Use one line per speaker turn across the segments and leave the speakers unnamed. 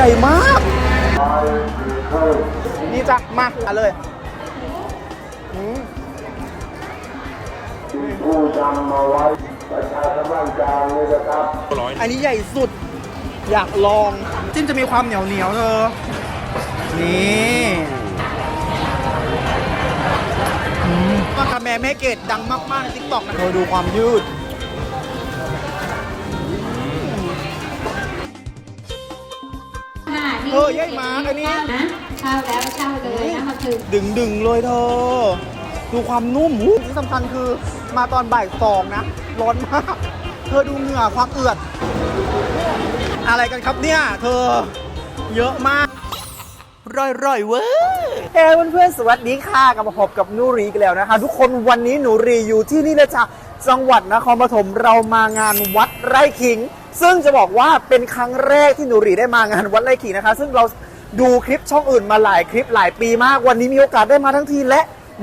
ใหญ่มาก นี่จ้ะ มาเอาเลยอืม
ผู้จำมาไว้ประชาชนบ้านกลางนี่นะครับ
อันนี้ใหญ่สุด อยากลอง จิ้มจะมีความเหนียวเหนียวๆเธอ นี่อืมว่ากาแมแม่เกดดังมาก ๆ ในทิกตอกนะเธอดูความยืด เออยัยหมาอันนี้
นะเช่าแล้วเช่าเลยนะมาถึง
ดึงดึงๆเลยเธอ ดูความนุ่มหูที่สำคัญคือมาตอนบ่ายสองนะ ร้อนมาก เธอดูเหงื่อความเอือด อะไรกันครับเนี่ย เธอเยอะมาก ร่อยร่อยๆเว้ย เฮ้เพื่อนๆสวัสดีค่ะกลับมาพบกับนูรีกันแล้วนะคะ ทุกคนวันนี้หนูรีอยู่ที่นี่เลยจ้ะจังหวัดนครปฐมเรามางานวัดไร่ขิง ซึ่งจะบอกว่าเป็นครั้งแรกที่หนูรีได้มางานวัดไร่ขิงนะคะ ซึ่งเราดูคลิปช่องอื่นมาหลายคลิปหลายปีมาก วันนี้มีโอกาสได้มาทั้งทีและ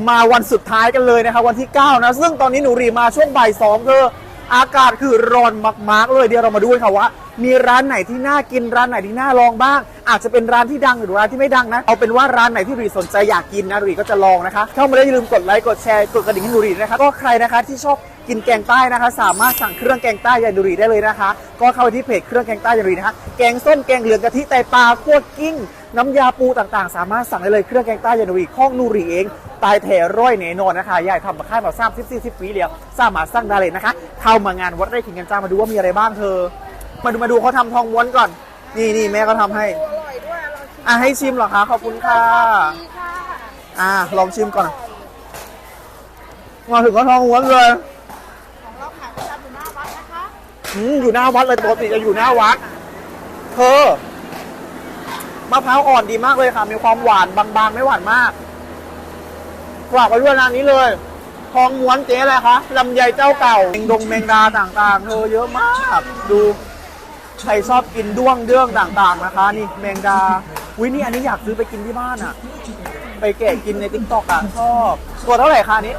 มาวันสุดท้ายกันเลยนะคะวันที่ 9 นะ ซึ่งตอนนี้หนูรีมาช่วงบ่ายสองเธออากาศคือร้อนมากๆเลยเดี๋ยวเรามาดูกันค่ะว่า มีร้านไหนที่น่ากินร้านไหนที่น่าลองบ้าง อาจจะเป็นร้านที่ดังหรือร้านที่ไม่ดังนะ เอาเป็นว่าร้านไหนที่รีสนใจอยากกินนะรีก็จะลองนะคะ เข้ามาได้อย่าลืมกดไลค์กดแชร์กดกระดิ่งให้หนูรีนะคะก็ใครนะคะที่ชอบ กินแกงใต้นะคะ สามารถสั่งเครื่องแกงใต้ยายหนูรีได้เลยนะคะ ก็เข้าไปที่เพจเครื่องแกงใต้ยายหนูรีนะคะแกงส้มแกงเหลืองกะทิไตปลาคั่วกิ้ง น้ำยาปูต่างๆ สามารถสั่งได้เลยเครื่องแกงใต้ยายหนูรีข้องหนูรีเอง ตายแถร้อยแน่นอนนะคะยายทำมาค่ายมาสามสิบสี่สิบปีแล้วสามารถสั่งได้เลยนะคะ เข้ามางานวัดไร่ขิงกันจ้ามาดูว่ามีอะไรบ้างเธอ มาดูมาดูเขาทำทองม้วนก่อน นี่นี่แม่ก็ทำให้อะให้ชิมเหรอคะขอบคุณค่ะอะลองชิมก่อนมาถึงก็ทองม้วนเลย อืมอยู่หน้าวัดเลยปกติจะอยู่หน้าวัด เธอมะพร้าวอ่อนดีมากเลยค่ะ มีความหวานบางๆ ไม่หวานมากฝากไปด้วยร้านนี้เลยทองม้วนเจ๊อะไรคะลำไยเจ้าเก่าแมงดงแมงดาต่างๆ เธอเยอะมากดูใครชอบกินด้วงเดื้องต่างๆนะคะ นี่แมงดาวินี่อันนี้อยากซื้อไปกินที่บ้านอะ ไปแกะกินในติ๊กต็อกอะชอบตัวเท่าไหร่คะนนี้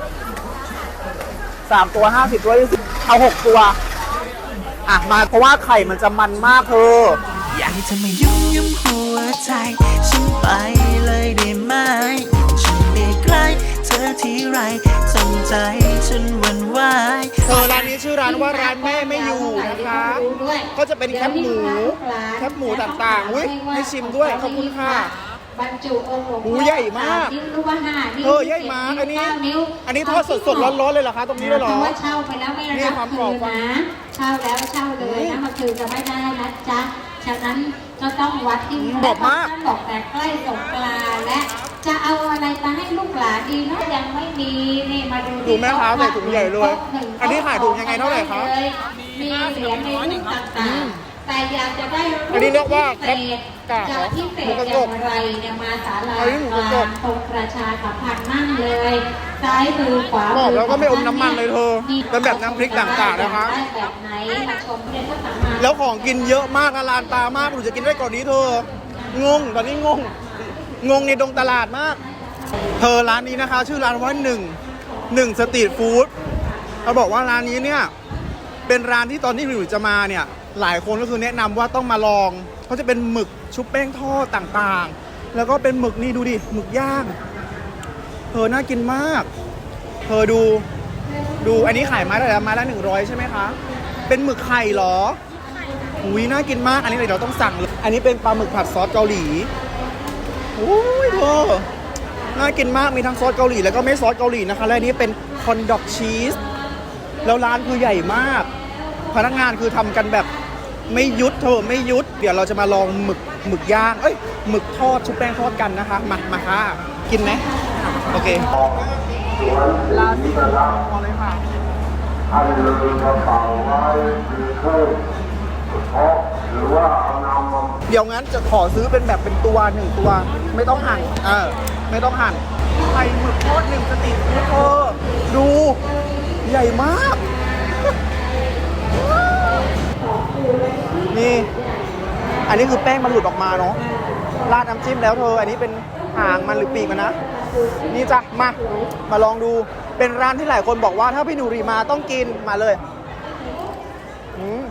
สามตัวห้าสิบตัวยี่สิบเอาหกตัว อะมาเพราะว่าไข่มันจะมันมากเธอ
อยากให้เธอมายุ่งยุ่มหัวใจ ฉันไปเลยได้ไหมฉันได้ใกล้เธอที่ไรทำใจฉันหวันไหว
เธอร้านนี้ชื่อร้านว่าร้านแม่ไม่อยู่นะคะ ก็จะเป็นแคบหมูแคบหมูต่างๆอุ้ยให้ชิมด้วยขอบคุณค่ะ
บรรจุองค์หลวง
หูใหญ่มาก
นิ้วหรือว่าห้านิ้ว
เออใหญ่มากอันนี้
เก้านิ้ว
อันนี้ทอดสดๆร้อนๆเลยเหรอคะตรงนี้เลยเหรอ
ถ้าว่าเช่าไปแล้วไม่
นี่
รับ
ความก
คื
รอบ
น
ความ
นะเช่าแล้วเช่าเลยนะมาคืนจะไม่ได้นะจ๊ะฉะนั้นก็ต้องวัดที่
อืมบอกมาก
ท่านบอกแต่ใกล้สงกรานต์และ จะเอาอะไรมาให้ลูกหลานดีเนาะยังไม่มีนี่มาดู
ดูแม่ค้าใส่ถุงใหญ่เลย
หนึ่ง
อันนี้ขายถุงยังไงเท่าไหร่คะ
มีเหรียญในรูปต่างๆ แต่อยากจะได้รูป
อันนี้เรียกว่า
พิเศษ
กะเหรอ
จะพิเศษ
หมูกระ
อ
จ
ย่ากงไรเนี่ยมาศาลา
อันนี้หมู
ก
กระจ
ลากงตรงประชาสัมพันธ์นั่งเลยซ้ายมือขวา
บอก
มื
แล้วก็ไม่อมน้ำมันเลยเธอเป็นแบบน้ำพริกต่างๆนะคะ
ได้แบบไหนมาชมเรียนพระสัมมา
แล้วของกินเยอะมากนะลานตามากหนูจะกินได้ก่อนนี้เธอ งงตอนนี้งง งงในดงตลาดมาก เธอร้านนี้นะคะ ชื่อร้านว่าหนึ่งหนึ่งสตรีทฟู้ดเขาบอกว่าร้านนี้เนี่ย เป็นร้านที่ตอนที่หนูจะมาเนี่ย หลายคนก็คือแนะนำว่าต้องมาลองเขาจะเป็นหมึกชุบแป้งทอดต่างๆ แล้วก็เป็นหมึกนี่ดูดิหมึกย่างเธอน่ากินมาก เธอดูดูอันนี้ขายไม้ละไม้ละหนึ่งร้อยใช่ไหมคะ เป็นหมึกไข่เหรออุ้ยน่ากินมาก อันนี้เดี๋ยวเราต้องสั่งเลยอันนี้เป็นปลาหมึกผัดซอสเกาหลีอุ้ยเธอน่ากินมากมีทั้งซอสเกาหลีแล้วก็ไม่ซอสเกาหลีนะคะ และนนี้เป็นคอนดอกชีสแล้วร้านคือใหญ่มาก พนักงานคือทำกันแบบ ไม่ยุดเธอไม่ยุด เดี๋ยวเราจะมาลองหมึกหมึกย่าง เอ้ยหมึกทอดชุบแป้งทอดกันนะคะมามาค่ะ กินไหมโอเคลา
สิ
พอเลยค่ะ
ท่านลืมกระเป๋าไว้คือเครื่องเพราะหรือว่าเอานำมา
เดี๋ยวงั้นจะขอซื้อเป็นแบบเป็นตัวหนึ่งตัว ไม่ต้องหั่นเออไม่ต้องหั่นไข่หมึกทอดหนึ่งสติกฟู้ดเธอดู ใหญ่มาก นี่ อันนี้คือแป้งมันหลุดออกมาเนาะ ราดน้ำจิ้มแล้วเธอ อันนี้เป็นหางมันหรือปีกมันนะ นี่จ้ะ มา มาลองดู เป็นร้านที่หลายคนบอกว่าถ้าพี่หนูรีมาต้องกิน มาเลยอืม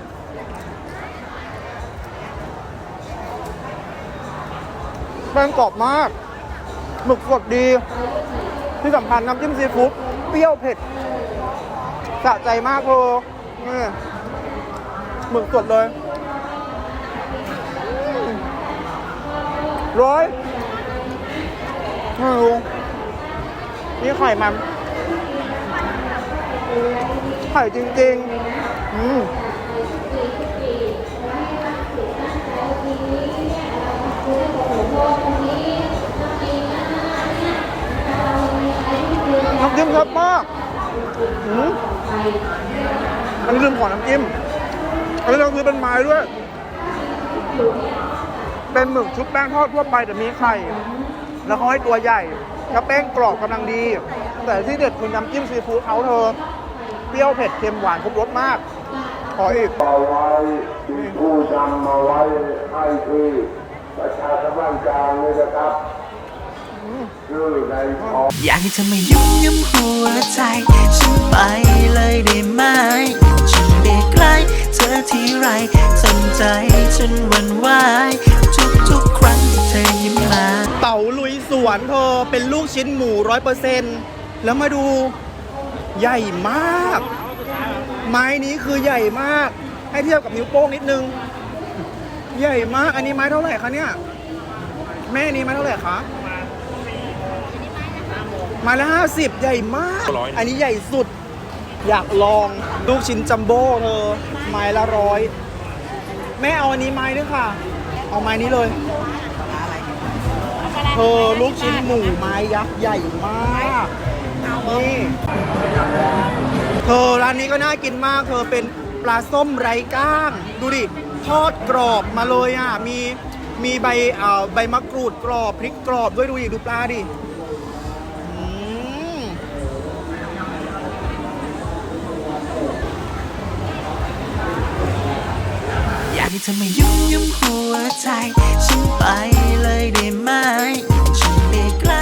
แป้งกรอบมาก หมึกสดดี ที่สำคัญน้ำจิ้มซีฟู้ดเปรี้ยวเผ็ด สะใจมากเธอนี่ หมึกสดเลยร้อยไม่รู้นี่ไข่มันไข่จริงๆ อืมน้ำจิ้มครับมาก อืมอันนี้ลืมขอน้ำจิ้ม อันนี้เราซื้อเป็นไม้ด้วย เป็นหมึกชุบแป้งทอดทั่วไปแต่มีไข่ แล้วเขาให้ตัวใหญ่ แล้วแป้งกรอบกำลังดี แต่ที่เด็ดคือน้ำจิ้มซีฟู้ดเขาเธอ เปรี้ยวเผ็ดเค็มหวานครบรสมาก ขออีก
เอาไว้ที่ผู้นำมาไว้ให้ที่ประชาสัมพันธ์กลางนี่นะครับชื่อในท้อง
อยากให้เธอมายุ่งยุ่มหัวใจ ฉันไปเลยได้ไหมฉันได้ ใกล้เธอทีไรทำใจฉันหวันไหวทุกๆครั้งที่เธอยิ้มมา
เต่าลุยสวนเธอเป็นลูกชิ้นหมูร้อยเปอร์เซ็นต์แล้วมาดูใหญ่มาก ไม้นี้คือใหญ่มาก ให้เทียบกับนิ้วโป้งนิดนึง ใหญ่มาก อันนี้ไม้เท่าไหร่คะเนี่ยแม่นี้ไม้เท่าไหร่คะไม้ละห้าสิบใหญ่มาก อันนี้ใหญ่สุด อยากลองลูกชิ้นจัมโบ้เธอไม้ละร้อยแม่เอาอันนี้ไม้ด้วยค่ะ เอาไม้นี้เลยเธอลูกชิ้นหมูไม้ยักษ์ใหญ่มากนี่เธอร้านนี้ก็น่ากินมาก เธอเป็นปลาส้มไร้ก้าง ดูดิทอดกรอบมาเลยอะมีมีใบอ่อใบมะกรูดกรอบพริกกรอบด้วยดูดิดูปลาดิ
ธอมายุ่งยุ่มหัวใจ ฉันไปเลยได้ไหมฉันได้ใกล้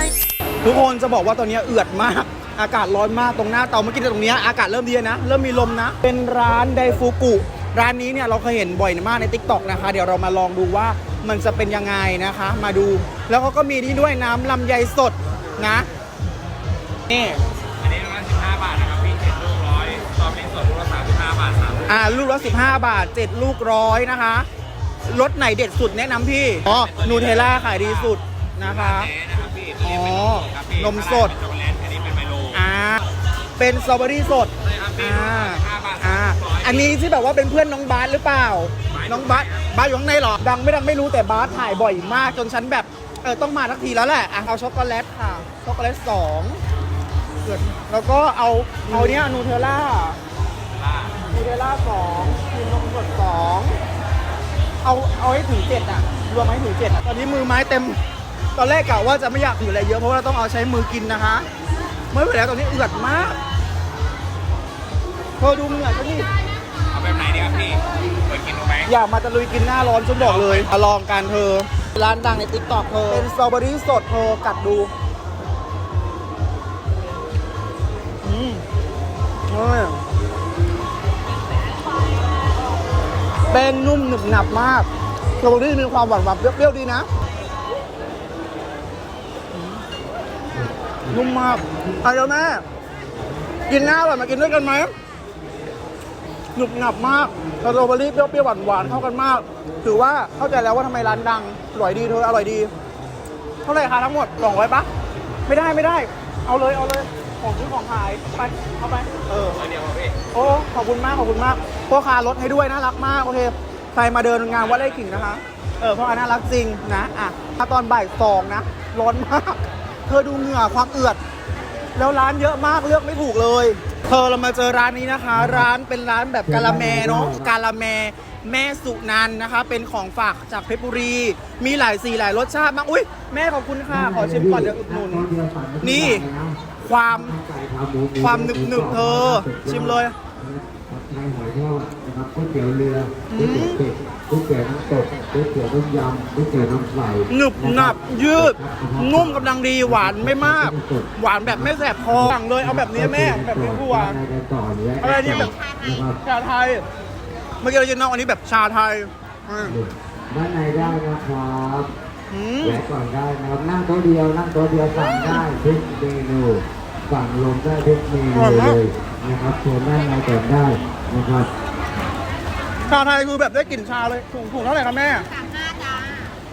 ทุกคนจะบอกว่าตอนนี้เอือดมาก อากาศร้อนมากตรงหน้าเตาเมื่อกี้ตรงนี้อากาศเริ่มดีนะ เริ่มมีลมนะ เป็นร้านไดฟูกุ ร้านนี้เนี่ยเราเคยเห็นบ่อยมากใน t ิ k t o k นะคะ เดี๋ยวเรามาลองดูว่ามันจะเป็นยังไงนะคะ มาดู แล้วเขาก็มีนี่ด้วยน้ำลำไยสดนะนี่
อ่าลูกละ
15 บาท 7 ลูกร้อยนะคะรสไหนเด็ดสุดแนะนำพี่อ๋อนูเทลล่าขายดีสุดนะคะ
เจ๊นะครับพี่
อ๋อ
ครับพี่
นมสด
เป็นช็อกโกแลตอันนี้เป็นไมโล
อ่าเป็นสตรอเบอรี่สด
ใช่ครับพี่
อ่า
ห้าบาท
อ่า อันนี้ที่แบบว่าเป็นเพื่อนน้องบาสหรือเปล่า น้องบาสบาสอยู่ข้างในเหรอ ดังไม่ดังไม่รู้แต่บาสถ่ายบ่อยมากจนฉันแบบ เออต้องมาทักทีแล้วแหละอะเอาช็อกโกแลตค่ะ ช็อกโกแลตสองเกิดแล้วก็เอาเอาเนี้ยนูเทลล่า นูเทลล่าสองครีมนมสดสองเอาเอาให้ถึงเจ็ดอะ รวมให้ถึงเจ็ดอะ ตอนนี้มือไม้เต็ม ตอนแรกกะว่าจะไม่อยากถืออะไรเยอะ เพราะว่าเราต้องเอาใช้มือกินนะคะ เมื่อไหร่แล้วตอนนี้เอือดมากเธอดูเหงื่อฉันนี่
เอาแบบไหนดีครับพี่เปิดกินดูไหม
อยากมาตะลุยกินหน้าร้อนฉันบอกเลยมาลองกันเธอ ร้านดังในติ๊กต็อกเธอ เป็นสตรอเบอรี่สดเธอกัดดู อืมเออ แป้งนุ่มหนึบหนับมากสตรอเบอรี่มีความหวานหวานๆเปรี้ยวๆดีนะ นุ่มมากไปแล้วแม่กินหน้าอร่อยมากินด้วยกันไหมหนุบหนับมากสตรอเบอรี่เปรี้ยวๆหวานๆเข้ากันมาก ถือว่าเข้าใจแล้วว่าทำไมร้านดัง อร่อยดีเธออร่อยดี เท่าไหร่คะทั้งหมดสองร้อยปะไม่ได้ไม่ได้ เอาเลยเอาเลย ของซื้อของขายไปเอาไป เออ
เดียวพี่
โอ้ ขอบคุณมาก ขอบคุณมากพ่อค้าลดให้ด้วยน่ารักมาก โอเค ใครมาเดินงานวัดไร่ขิงนะคะ เออพ่อค้าน่ารักจริงนะ อะถ้าตอนบ่ายสองนะ ร้อนมาก เธอดูเหงื่อความเอือด แล้วร้านเยอะมากเลือกไม่ถูกเลย เธอเรามาเจอร้านนี้นะคะ ร้านเป็นร้านแบบกาละแมเนาะกาละแมแม่สุนันนะคะ เป็นของฝากจากเพชรบุรี มีหลายสีหลายรสชาติมากอุ้ยแม่ขอบคุณค่ะ ขอชิมก่อนเดี๋ยวอุดหนุนนี่ความความหนึบหนึบเธอ ชิมเลย
ไทยหอยทอดนะครับก๋วยเตี๋ยวเรือก๋วยเตี๋ยวเป็ด ก๋วยเตี๋ยวน้ำตกก๋วยเตี๋ยวต้มยำก๋วยเตี๋ยวน้ำใส
หนึบหนับยืด นุ่มกำลังดีหวานไม่มาก หวานแบบไม่แสบคอสั่งเลยเอาแบบนี้แม่แบบนี้บัว
อะไรกันต่อเนี่ย
อะไรนี่แบบ
นะครับ
ชาไทยเมื่อกี้เราจะน้องอันนี้แบบชาไทยอืม
ด้านในได้นะครับ
อืม
แวะก่อนได้นะครับนั่งโต๊ะเดียวนั่งโต๊ะเดียวสั่งได้ทุกเมนูสั่งลงได้ทุกเมนูเลยนะครับโซนด้านในก่อนได้นะครับ
ชาไทยคือแบบได้กลิ่นชาเลยถุงถุงเท่าไหร่ครับแม่
สามห้าจ้า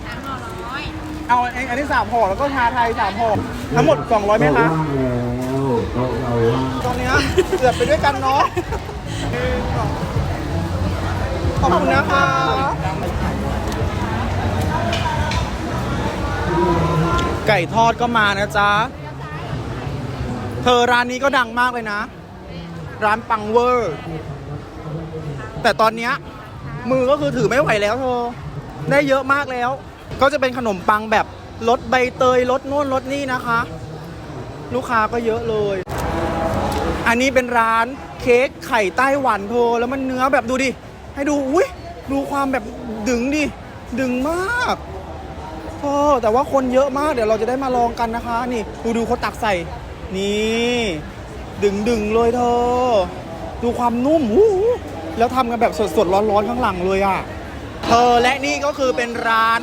สามห่อร้อย
เอาไอ้อันนี้สามห่อแล้วก็ชาไทยสามห่อทั้งหมด200ไหม
โต๊ะ
คะ
ว่างแล้วโต๊ะเราว่าง
ตอนเนี้ยเกือบไปด้วยกันเนาะขอบคุณนะคะไก่ทอดก็มานะจ๊ะ เธอร้านนี้ก็ดังมากเลยนะ ร้านปังเวอร์ แต่ตอนเนี้ย มือก็คือถือไม่ไหวแล้วเธอได้เยอะมากแล้ว ก็จะเป็นขนมปังแบบรสใบเตยรสโน่นรสนี่นะคะ ลูกค้าก็เยอะเลย อันนี้เป็นร้านเค้กไข่ไต้หวันโทแล้วมันเนื้อแบบดูดิ ให้ดูอุ้ยดูความแบบดึงดิดึงมากโอ้แต่ว่าคนเยอะมากเดี๋ยวเราจะได้มาลองกันนะคะ นี่ดูดูเขาตักใส่ นี่ ดึงดึงเลยเธอ ดูความนุ่มหู แล้วทำกันแบบสดๆ ร้อนๆ ข้างหลังเลยอะเธอและนี่ก็คือเป็นร้าน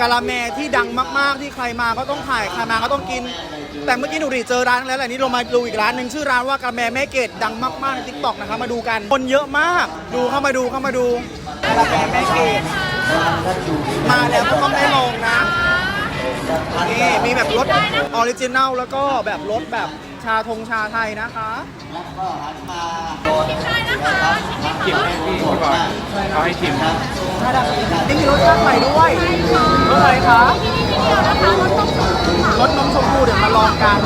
กะละแมที่ดังมากๆ ที่ใครมาก็ต้องถ่ายใครมาก็ต้องกิน แต่เมื่อกี้หนูดีเจอร้านแล้วแหละนี่เรามาดูอีกร้านหนึ่งชื่อร้านว่ากะละแมแม่เกดดังมากๆในทิกตอกนะคะมาดูกัน คนเยอะมาก ดูเข้ามาดูเข้ามาดูกะละแมแม่เกดมาแล้วก็ต้องได้ลองนะนี่มีแบบรสออริจินัลแล้วก็แบบรสแบบ ชาทงชาไทยนะคะ
ชิมให้พี่พี่บอยเขาให้ชิม
นี่มีรสชาติใหม่ด้วยรสอะไรคะรสนมชมพูเดี๋ยวมาลองกัน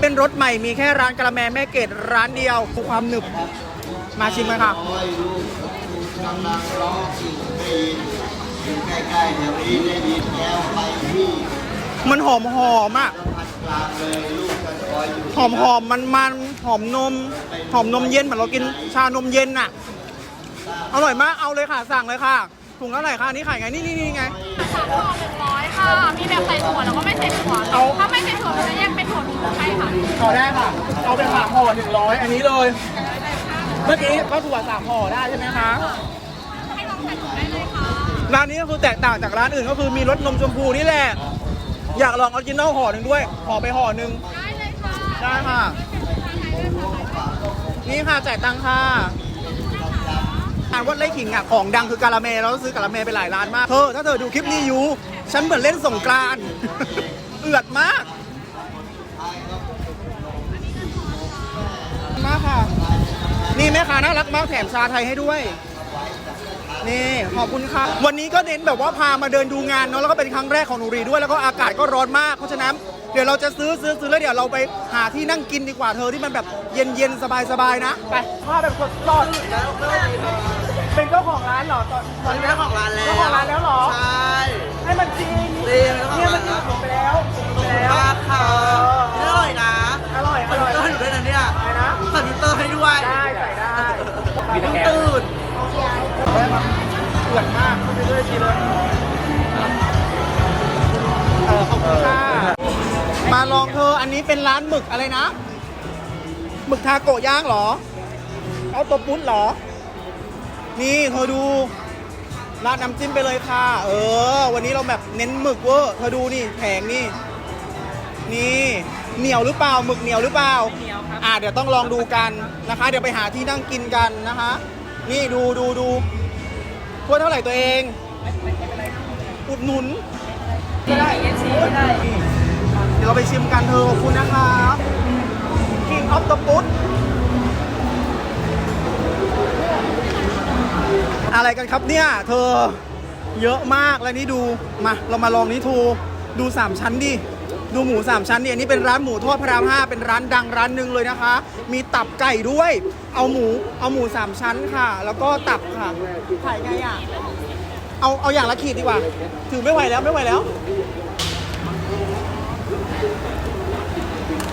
เป็นรสใหม่มีแค่ร้านกะละแมแม่เกดร้านเดียวดูความหนึบ มาชิมกันค่ะมันหอมหอมอะ หอมหอมมันมันหอมนม หอมนมเย็นเหมือนเรากินชานมเย็นอะ อร่อยมากเอาเลยค่ะสั่งเลยค่ะถุงเท่าไหร่คะอันนี่ขายไงนี่นี่นี่ไง
สามห่อหนึ่งร้อยค่ะ มีแบบใส่ถั่วแล้วก็ไม่ใส่ถั่ว
เอา
ถ้าไม่ใส่ถั่วมันจะแยกเป็นถั่วถุงให้ค่ะ
ขอได้ค่ะ เอาเป็นสามห่อหนึ่งร้อยอันนี้เลย เมื่อกี้ก็ถั่วสามห่อได้ใช่ไหมคะ
ให้ลองใส่ถุงได้เลยค่ะ
ร้านนี้ก็คือแตกต่างจากร้านอื่นก็คือมีรสนมชมพูนี่แหละ อยากลองออริจินอลห่อหนึ่งด้วยห่อไปห่อหนึ่ง
ได้เลยค่ะ
ได้ค่ะ นี่ค่ะจ่ายตังค่ะอ่านว่าไล่ขิงอะของดังคือกาละเมเราซื้อกาละเมไปหลายร้านมากเธอถ้าเธอดูคลิปนี้อยู่ฉันเหมือนเล่นสงกรานต์เอือดมากมากค่ะ นี่แม่ค้าน่ารักมากแถมชาไทยให้ด้วย นี่ขอบคุณค่ะวันนี้ก็เน้นแบบว่าพามาเดินดูงานเนาะแล้วก็เป็นครั้งแรกของหนูรีด้วยแล้วก็อากาศก็ร้อนมากเพราะฉะนั้นเดี๋ยวเราจะซื้อซื้อซื้อแล้วเดี๋ยวเราไปหาที่นั่งกินดีกว่าเธอที่มันแบบเย็นเย็นสบายสบายๆนะไปผ้าแบบสดสดเป็นเจ้าของร้านเหรอตอนตอนนี้เจ้าของร้านแล้วเจ้าของร้านแล้วเหรอใช่ให้มันจริงเนี่ยมันจริงผมไปแล้วผมไปแล้ว
ค่ะนี่อร่อยนะ
อร่อยอ
ใส่
ร่อย
ฟิลเตอร์ให้หนูด้วยนะเนี่ย
อะไรนะ
ใส่ฟิลเตอร์ให้ด้วย
ได้ใส่ได้
มีตะแกรง
ตื่น
เดือดมากเข้าไปเรื่อยทีเลยเออขอบคุณค่ะมาลองเธออันนี้เป็นร้านหมึกอะไรนะหมึกทาโกะย่างเหรอ เอาตัวปุ้นเหรอ นี่เธอดูราดน้ำจิ้มไปเลยค่ะ เออ วันนี้เราแบบเน้นหมึกเวอร์เธอดูนี่แผงนี่ นี่เหนียวหรือเปล่าหมึกเหนียวหรือเปล่าเหนียวครับอ่าเดี๋ยวต้องลองดูกันนะคะ เดี๋ยวไปหาที่นั่งกินกันนะคะ นี่ดูดูดู ถ้วยเท่าไหร่ตัวเองอุดหนุนก็ได้ได้ เดี๋ยวเราไปชิมกันเธอขอบคุณนะคะ King of the Food อะไรกันครับเนี่ย เธอเยอะมากแล้วนี่ดูมาเรามาลองนี้ทูดูสามชั้นดิ ดูหมูสามชั้นดิอันนี้เป็นร้านหมูทอดพระรามห้าเป็นร้านดังร้านหนึ่งเลยนะคะ มีตับไก่ด้วย เอาหมูเอาหมูสามชั้นค่ะ แล้วก็ตับค่ะขายไงอะเอาเอาอย่างละขีดดีกว่า ถือไม่ไหวแล้วไม่ไหวแล้ว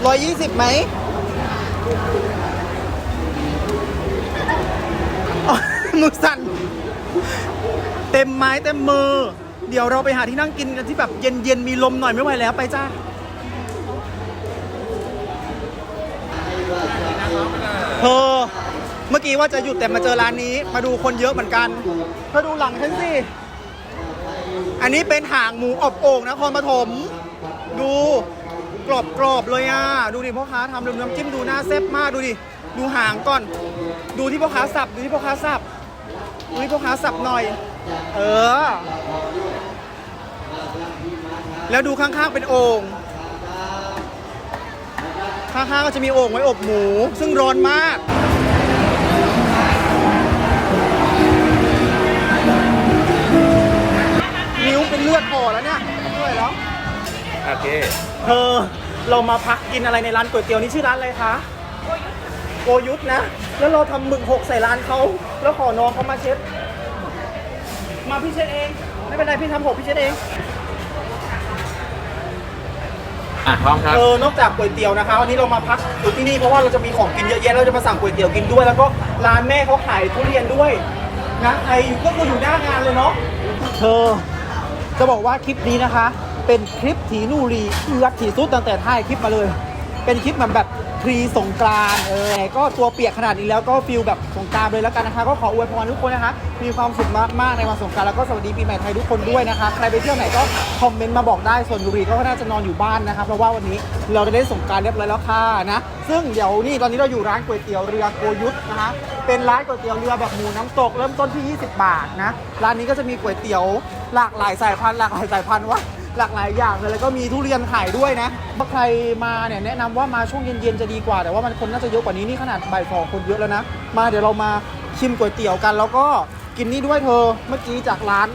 ร้อยยี่สิบไหมอ๋อมือสั่นเต็มไม้เต็มมือ เดี๋ยวเราไปหาที่นั่งกินกันที่แบบเย็นๆ มีลมหน่อยไม่ไหวแล้วไปจ้า เธอเมื่อกี้ว่าจะหยุดแต่มาเจอร้านนี้ มาดูคนเยอะเหมือนกันเธอดูหลังฉันสิ อันนี้เป็นหางหมูอบโอ่งนครปฐมดูกรอบกรอบๆเลยอะ ดูดิพ่อค้าทำดูน้ำจิ้มดูหน่าแซ่บมากดูดิ ดูหางก่อน ดูที่พ่อค้าสับ ดูที่พ่อค้าสับ ดูที่พ่อค้าสับหน่อย เออ แล้วดูข้างๆเป็นโอ่ง ข้างๆก็จะมีโอ่งไว้อบหมู ซึ่งร้อนมากนิ้วเป็นเลือดพอแล้วเนี่ยด้วยแล้ว
โอเค
เธอเรามาพักกินอะไรในร้านก๋วยเตี๋ยวนี้ชื่อร้านอะไรคะโกยุทธนะ แล้วเราทำหมึกหกใส่ร้านเขาแล้วขอน้องเขามาเช็ด มาพี่เช็ดเอง ไม่เป็นไรพี่ทำหกพี่เช็ดเอง
อะพร้อมครับ
เออนอกจากก๋วยเตี๋ยวนะคะวันนี้เรามาพักอยู่ที่นี่เพราะว่าเราจะมีของกินเยอะแยะเราจะมาสั่งก๋วยเตี๋ยวกินด้วย แล้วก็ร้านแม่เขาขายทุเรียนด้วยนะใครอยู่ก็คืออยู่หน้างานเลยเนาะเธอ จะบอกว่าคลิปนี้นะคะ เป็นคลิปถีนูรีเอือดถีสุดตั้งแต่ท้ายคลิปมาเลย เป็นคลิปแบบแบบ พรีสงกรานต์เออก็ตัวเปียกขนาดนี้แล้วก็ฟิลแบบสงกรานต์เลยแล้วกันนะคะ ก็ขออวยพรทุกคนนะคะ มีความสุขมากๆในวันสงกรานต์แล้วก็สวัสดีปีใหม่ไทยทุกคนด้วยนะคะ ใครไปเที่ยวไหนก็คอมเมนต์มาบอกได้ส่วนยูรีก็น่าจะนอนอยู่บ้านนะคะเพราะว่าวันนี้เราได้เสงกรารเรียบร้อยแล้วค่ะนะซึ่งเดี๋ยวนี่ตอนนี้เราอยู่ร้านก๋วยเตี๋ยวเรือโกยุทธนะคะเป็นร้านก๋วยเตี๋ยวเรือแบบหมูน้ำตกเริ่มต้นที่ 20 บาทนะร้านนี้ก็จะมีก๋วยเตี๋ยวหลากหลายสายพันธุ์หลากหลายสายพันธุ์วะ หลากหลายอย่างเลยแล้วก็มีทุเรียนขายด้วยนะถ้าใครมาเนี่ยแนะนำว่ามาช่วงเย็นๆจะดีกว่า แต่ว่ามันคนน่าจะเยอะกว่านี้นี่ขนาดบ่ายสองคนเยอะแล้วนะ มาเดี๋ยวเรามาชิมก๋วยเตี๋ยวกัน แล้วก็กินนี่ด้วยเธอเมื่อกี้จากร้าน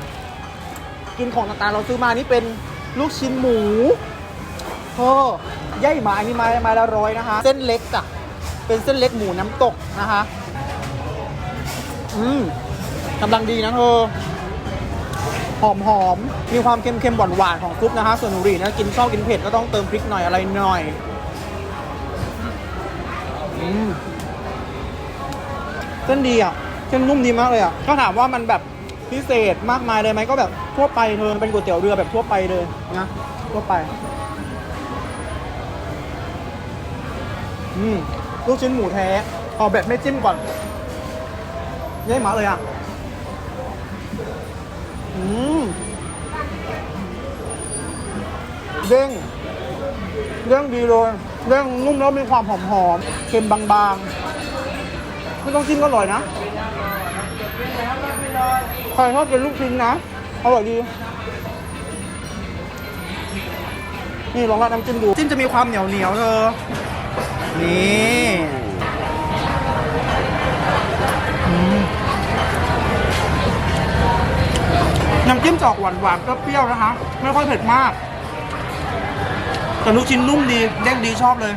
กินของต่างๆเราซื้อมานี่เป็นลูกชิ้นหมูเธอย่ายหมาอันนี้ไมาไมาละร้อยนะคะ เส้นเล็กจ้ะเป็นเส้นเล็กหมูน้ำตกนะคะ อืมกำลังดีนะเธอ หอมหอมมีความเค็มๆหวานหวานๆของซุปนะคะ ส่วนหนูรีนะกินชอบกินเผ็ดก็ต้องเติมพริกหน่อยอะไรหน่อยอืมเส้นดีอะเส้นนุ่มดีมากเลยอะถ้าถามว่ามันแบบพิเศษมากมายเลยไหมก็แบบทั่วไปเธอเป็นก๋วยเตี๋ยวเรือแบบทั่วไปเลยนะทั่วไป อืมลูกชิ้นหมูแท้เอาแบบไม่จิ้มก่อนเย้หมาเลยอะ อืมเด้งเด้งดีเลยเด้งนุ่มแล้วมีความหอมหอมเค็มบางๆไม่ต้องจิ้มก็อร่อยนะใครชอบกินลูกชิ้นนะอร่อยดีนี่ลองราดน้ำจิ้มดูจิ้มจะมีความเหนียวเหนียวเธอนี่ น้ำจิ้มจะออกหวานหวานๆเปรี้ยวๆนะคะ ไม่ค่อยเผ็ดมาก แต่ลูกชิ้นนุ่มดีเด้งดีชอบเลย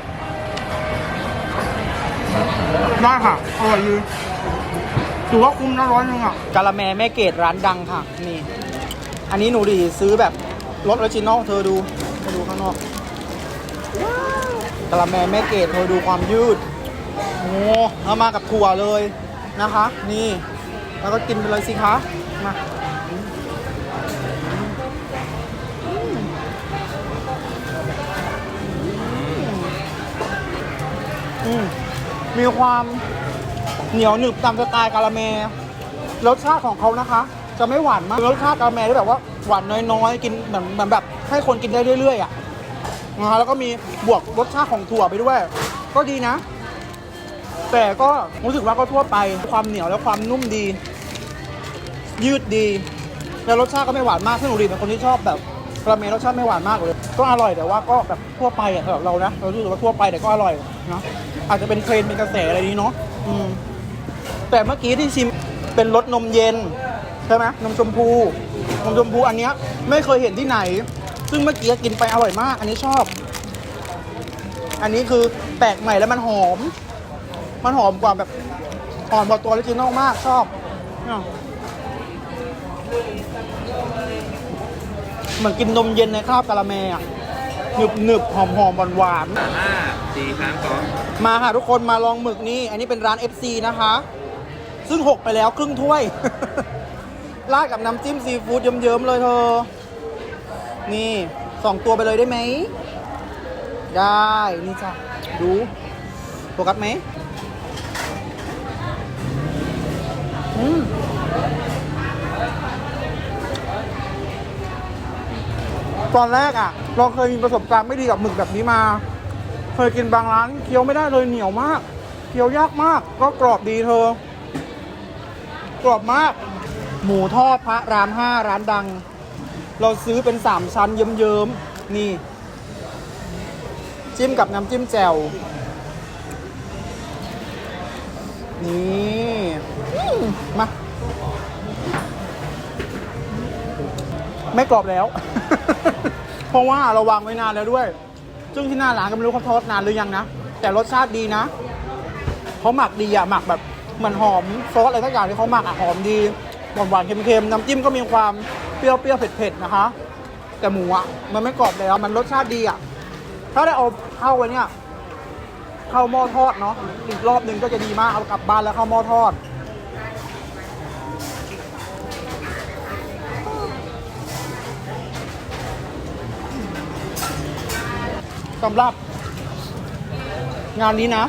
ได้ค่ะอร่อยดีถือว่าคุ้มนะร้อยหนึงอะกาละแมแม่เกดร้านดังค่ะ นี่ อันนี้หนูดีซื้อแบบรสออริจินอลเธอดูเธอดูข้างนอกกาละแมแม่เกดเธอดูความยืดโอ้เอามากับถั่วเลยนะคะ นี่ แล้วก็กินไปเลยสิคะมา อืมมีความเหนียวหนึบตามสไตล์กาละแมรสชาติของเขานะคะ จะไม่หวานมากรสชาติกาละแมที่แบบว่าหวานน้อยๆกินเหมือนเหมือนแบบ ให้คนกินได้เรื่อยๆอะนะคะแล้วก็มีบวกรสชาติของถั่วไปด้วย ก็ดีนะ แต่ก็รู้สึกว่าก็ทั่วไปความเหนียวและความนุ่มดี ยืดดีแล้วรสชาติก็ไม่หวานมากซึ่งหนูดีเป็นคนที่ชอบแบบกาละเมรสชาติไม่หวานมากเลย ก็อร่อยแต่ว่าก็แบบทั่วไปอะสำหรับเรานะเรารู้สึกว่าทั่วไปแต่ก็อร่อยนะ อาจจะเป็นเทรนด์เป็นกระแสอะไรนี้เนาะอืมแต่เมื่อกี้ที่ชิมเป็นรสนมเย็นใช่ไหมนมชมพูนมชมพูอันเนี้ยไม่เคยเห็นที่ไหน ซึ่งเมื่อกี้กินไปอร่อยมาก อันนี้ชอบ อันนี้คือแปลกใหม่แล้วมันหอม มันหอมกว่าแบบหอมกว่าตัวออริจินอลมากชอบเนี่ยเหมือนกินนมเย็นในคราบกะละแมอะ หนึบหนึบหอมหอมหวานหวาน
ห้าสี่สามสอง
ๆมาค่ะทุกคนมาลองหมึกนี่อันนี้เป็นร้าน FC นะคะ ซึ่งหกไปแล้วครึ่งถ้วย ราดกับน้ำจิ้มซีฟู้ดเยิ้มๆเลยเธอ นี่สองตัวไปเลยได้ไหม ได้นี่จ้ะดูโฟกัสไหมอืม ตอนแรกอะ เราเคยมีประสบการณ์ไม่ดีกับหมึกแบบนี้มา เคยกินบางร้านเคี้ยวไม่ได้เลยเหนียวมาก เคี้ยวยากมาก ก็กรอบดีเธอ กรอบมาก หมูทอดพระรามห้าร้านดัง เราซื้อเป็นสามชั้นเยิ้มๆนี่ จิ้มกับน้ำจิ้มแจ่วนี่มา ไม่กรอบแล้ว เพราะว่าเราวางไว้นานแล้วด้วย ซึ่งที่หน้าร้านก็ไม่รู้เขาทอดนานหรือยังนะ แต่รสชาติดีนะเขาหมักดีอะหมักแบบเหมือนหอมซอสอะไรสักอย่างที่เขาหมักอะหอมดีหวานหวานๆเค็มๆ น้ำจิ้มก็มีความเปรี้ยวเปรี้ยวๆเผ็ดๆนะคะ แต่หมูอะมันไม่กรอบแล้วมันรสชาติดีอะถ้าได้เอาเข้าไว้เนี่ยเข้าหม้อทอดเนาะอีกรอบหนึ่งก็จะดีมากเอากลับบ้านแล้วเข้าหม้อทอด สำหรับ งานนี้นะ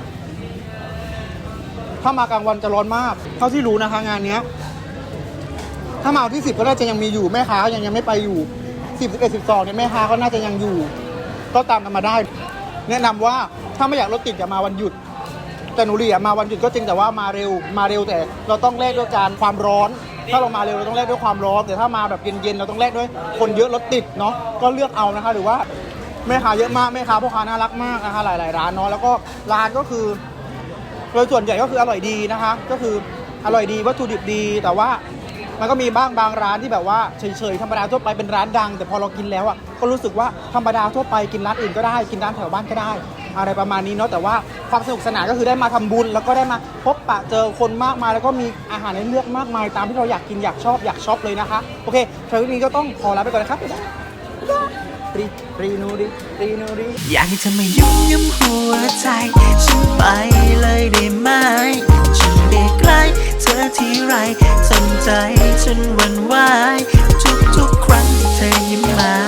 ถ้ามากลางวันจะร้อนมาก เท่าที่รู้นะคะ งานเนี้ย ถ้ามาที่สิบก็น่าจะยังมีอยู่แม่ค้ายังยังไม่ไปอยู่สิบสิบเอ็ดสิบสองเนี่ยแม่ค้าก็น่าจะยังอยู่ ก็ตามกันมาได้ แนะนำว่าถ้าไม่อยากรถติดอย่ามาวันหยุดแต่หนูเรียมาวันหยุดก็จริงแต่ว่ามาเร็วมาเร็วแต่ เราต้องแลกด้วยการความร้อน ถ้าเรามาเร็วเราต้องแลกด้วยความร้อน แต่ถ้ามาแบบเย็นๆเราต้องแลกด้วยคนเยอะรถติดเนาะก็เลือกเอานะคะ หรือว่า แม่ค้าเยอะมากแม่ค้าพ่อค้าน่ารักมากนะคะหลาย ๆ ร้านเนาะแล้วก็ร้านก็คือโดยส่วนใหญ่ก็คืออร่อยดีนะคะ ก็คืออร่อยดีวัตถุดิบดี แต่ว่ามันก็มีบ้างบางร้านที่แบบว่าเฉยๆธรรมดาทั่วไปเป็นร้านดัง แต่พอเรากินแล้วอะก็รู้สึกว่าธรรมดาทั่วไปกินร้านอื่นก็ได้กินร้านแถวบ้านก็ได้ อะไรประมาณนี้เนาะแต่ว่าความสนุกสนานก็คือได้มาทำบุญ แล้วก็ได้มาพบปะเจอคนมากมายแล้วก็มีอาหารให้เลือกมากมายตามที่เราอยากกินอยากชอบอยากช็อปเลยนะคะโอเคคราวนี้ก็ต้องขอลาไปก่อนนะครับบ๊ายบาย ริรีนูริรีนูริ
อยากให้เธอมายุ่มยุ่มหัวใจ ฉันไปเลยได้ไหมฉันได้ใกล้เธอที่ไรทำใจฉันหวั่นไหวทุกๆครั้งที่เธอยิ้มมา